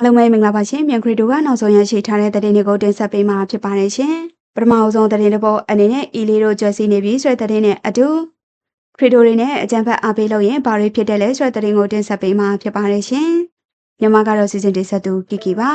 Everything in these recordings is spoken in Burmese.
အားလုံးပဲမင်္ဂလာပါရှင်မြန်ခရီတိုကနောက်ဆုံးရရှိထားတဲ့သတင်းတွေကိုတင်ဆက်ပေးမှာဖြစ်ပါတယ်ရှင်ပထမအဆုံးသတင်းတစ်ပုဒ်အနေနဲ့အီလီတို့ကြွစီနေပြီဆိုတဲ့သတင်းနဲ့အတူခရီတိုတွေနဲ့အကြံဖက်အားပေးလို့ရင်ဘာတွေဖြစ်တယ်လဲဆိုတဲ့သတင်းကိုတင်ဆက်ပေးမှာဖြစ်ပါတယ်ရှင်မြန်မာကတော့စီစဉ်တင်ဆက်သူကီကီပါ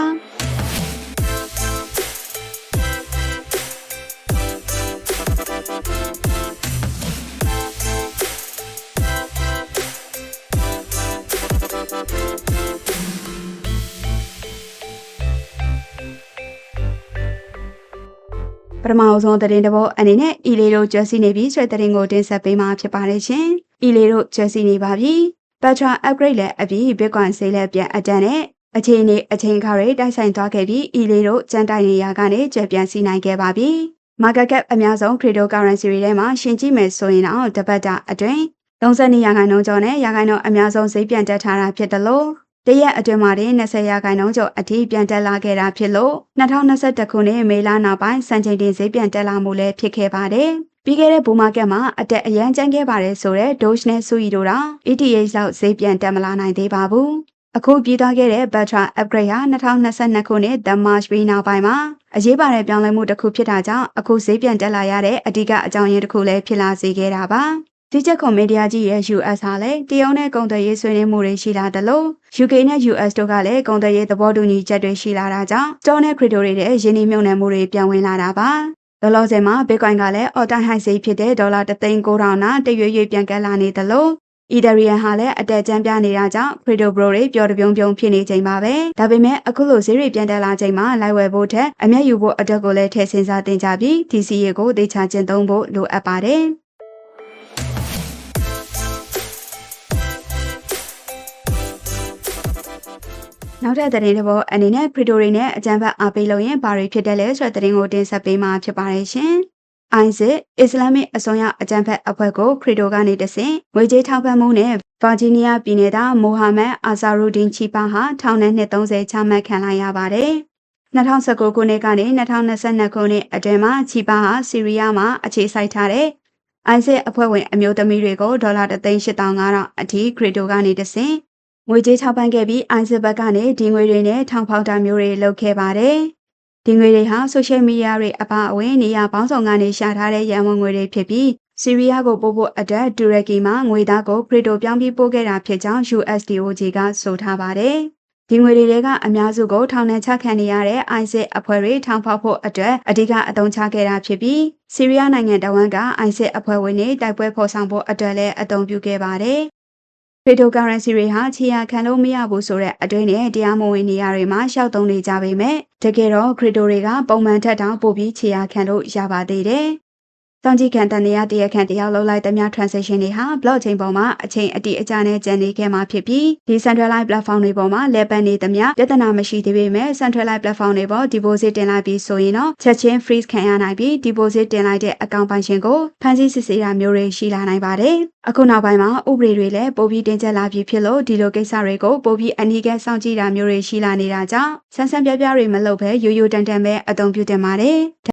ပထမအဆုံးသတင်းတစ်ပုဒ်အနေနဲ့အီလီတို့ကျွဲစီနေပြီဆိုတဲ့သတင်းကိုတင်ဆက်ပေးမှာဖြစ်ပါတယ်ရှင်။အီလီတို့ကျွဲစီနေပါပြီ။ Petra upgrade လည်းအပြီး Bitcoin ဈေးလည်းပြန်အတန်းနဲ့အခြေအနေအချိန်ခါတွေတိုက်ဆိုင်သွားခဲ့ပြီးအီလီတို့ကြမ်းတိုက်နေရကနေကျွဲပြန်စီနိုင်ခဲ့ပါပြီ။ Market cap အများဆုံး cryptocurrency တွေထဲမှာရှင်ကြည့်မယ်ဆိုရင်တော့တပတ်တာအတွင်း32ရာခိုင်နှုန်းကျော်နဲ့ရာခိုင်နှုန်းအများဆုံးဈေးပြန်တက်ထားတာဖြစ်တယ်လို့ တရက်အတွင်းမှာတင်20ရာခိုင်နှုန်းကျော်အထိပြန်တက်လာခဲ့တာဖြစ်လို့2021ခုနှစ်မေလနောက်ပိုင်းစံချိန်တင်ဈေးပြန်တက်လာမှုလည်းဖြစ်ခဲ့ပါတယ်။ပြီးခဲ့တဲ့ဘူမာကက်မှာအတက်အရန်ကျန်းခဲ့ပါတယ်ဆိုတော့ Doge နဲ့ Sui တို့တော့ ETH လောက်ဈေးပြန်တက်မလာနိုင်သေးပါဘူး။အခုပြီးသွားခဲ့တဲ့ Batra upgrade ဟာ2022ခုနှစ် The March ပြီးနောက်ပိုင်းမှာအရေးပါတဲ့ပြောင်းလဲမှုတစ်ခုဖြစ်တာကြောင့်အခုဈေးပြန်တက်လာရတဲ့အဓိကအကြောင်းရင်းတစ်ခုလည်းဖြစ်လာစေခဲ့တာပါ။ ဒီချက်ကွန်မီဒီယာကြီးရဲ့ US ဟာလည်းတရုတ်နဲ့ကုန်သွယ်ရေးဆွေးနွေးမှုတွေရှိလာတယ်လို့ UK နဲ့ US တို့ကလည်းကုန်သွယ်ရေးသဘောတူညီချက်တွေရှိလာတာကြောင့် Store နဲ့ Crypto တွေရဲ့ရင်းနှီးမြှုပ်နှံမှုတွေပြန်ဝင်လာတာပါလောလောဆယ်မှာ Bitcoin ကလည်း all time high ဈေးဖြစ်တဲ့ဒေါ်လာ3,900နာတရွေ့ရွေ့ပြန်ကလာနေတယ်လို့ Ethereum ဟာလည်းအတက်ကျမ်းပြနေတာကြောင့် Crypto Bro တွေပျော်တပြုံပြုံဖြစ်နေချိန်ပါပဲဒါပေမဲ့အခုလိုဈေးတွေပြန်တက်လာချိန်မှာလိုက်ဝယ်ဖို့ထက်အမျက်ယူဖို့အတွက်ကိုလည်းထည့်စဉ်းစားတင်ကြပြီး DCA ကိုသေချာကျင့်သုံးဖို့လိုအပ်ပါတယ် နောက်ထပ်သတင်းတစ်ပုဒ်အနေနဲ့ခရီတိုတွေနဲ့အကြံဖတ်အားပေးလို့ရင်ဘာတွေဖြစ်တယ်လဲဆိုတဲ့သတင်းကိုတင်ဆက်ပေးမှာဖြစ်ပါတယ်ရှင်။ ISIS အစ္စလာမစ်အစွန်းရောက်အကြံဖက်အဖွဲ့ကိုခရီတိုကနေတဆင့်ငွေကြေးထောက်ပံ့မှုနဲ့ဗာဂျီးနီးယားပြည်နယ်သားမိုဟာမက်အာဆာရူဒင်ချီပါဟာထောင်နဲ့230ချမှတ်ခံလိုက်ရပါတယ်။2019ခုနှစ်ကနေ2022ခုနှစ်အတွင်းမှာချီပါဟာဆီးရီးယားမှာအခြေစိုက်ထားတဲ့ ISIS အဖွဲ့ဝင်အမျိုးသမီးတွေကိုဒေါ်လာ3,800အထိခရီတိုကနေတဆင့် ငွေကြေးထောက်ပံ့ခဲ့ပြီး ISIS ဘက်ကနေဒီငွေတွေနဲ့ထောင်ဖောက်တာမျိုးတွေလုပ်ခဲ့ပါတယ်။ဒီငွေတွေဟာဆိုရှယ်မီဒီယာတွေအပါအဝင်နေရာပေါင်းစုံကနေရှာထားတဲ့ရန်ဝင်ငွေတွေဖြစ်ပြီးဆီးရီးယားကိုပို့ဖို့အတွက်တူရကီမှာငွေသားကိုခရစ်တိုပြောင်းပြီးပို့ခဲ့တာဖြစ်ကြောင်း USDOG ကဆိုထားပါတယ်။ဒီငွေတွေကအများစုကိုထောင်နှံချခံနေရတဲ့ ISIS အဖွဲ့တွေထောင်ဖောက်ဖို့အတွက်အဓိကအသုံးချခဲ့တာဖြစ်ပြီးဆီးရီးယားနိုင်ငံတဝန်က ISIS အဖွဲ့ဝင်တွေတိုက်ပွဲဖော်ဆောင်ဖို့အတွက်လည်းအသုံးပြုခဲ့ပါတယ်။ cryptocurrency တွေဟာခြေရာခံလို့မရဘူးဆိုတဲ့အတွင်းနဲ့တရားမဝင်နေရာတွေမှာရှောက်သုံးနေကြပေမဲ့တကယ်တော့ crypto တွေကပုံမှန်ထက်တောင်ပိုပြီးခြေရာခံလို့ရပါသေးတယ်။ စောင့်ကြည့်ခံတန်တရားတရားခံတရားလောက်လိုက်သမျှ transaction တွေဟာ blockchain ပေါ်မှာအချိန်အတိအကျနဲ့ကျန်နေခဲ့မှာဖြစ်ပြီး decentralized platform တွေပေါ်မှာလဲပတ်နေသမျှပြဿနာမရှိသေးပေမဲ့ centralized platform တွေပေါ် deposit တင်လိုက်ပြီးဆိုရင်တော့ချက်ချင်း freeze ခံရနိုင်ပြီး deposit တင်လိုက်တဲ့ account ပိုင်ရှင်ကိုဖမ်းဆီးစစ်ဆေးတာမျိုးတွေရှိလာနိုင်ပါတယ်။အခုနောက်ပိုင်းမှာဥပဒေတွေလည်းပိုပြီးတင်ကျပ်လာပြီးဖြစ်လို့ဒီလိုကိစ္စတွေကိုပိုပြီးအနည်းငယ်စောင့်ကြည့်တာမျိုးတွေရှိလာနေတာကြောင့်ဆန်းဆန်းပြပြတွေမလုပ်ဘဲရိုးရိုးတန်တန်ပဲအသုံးပြုတင်ပါတယ်။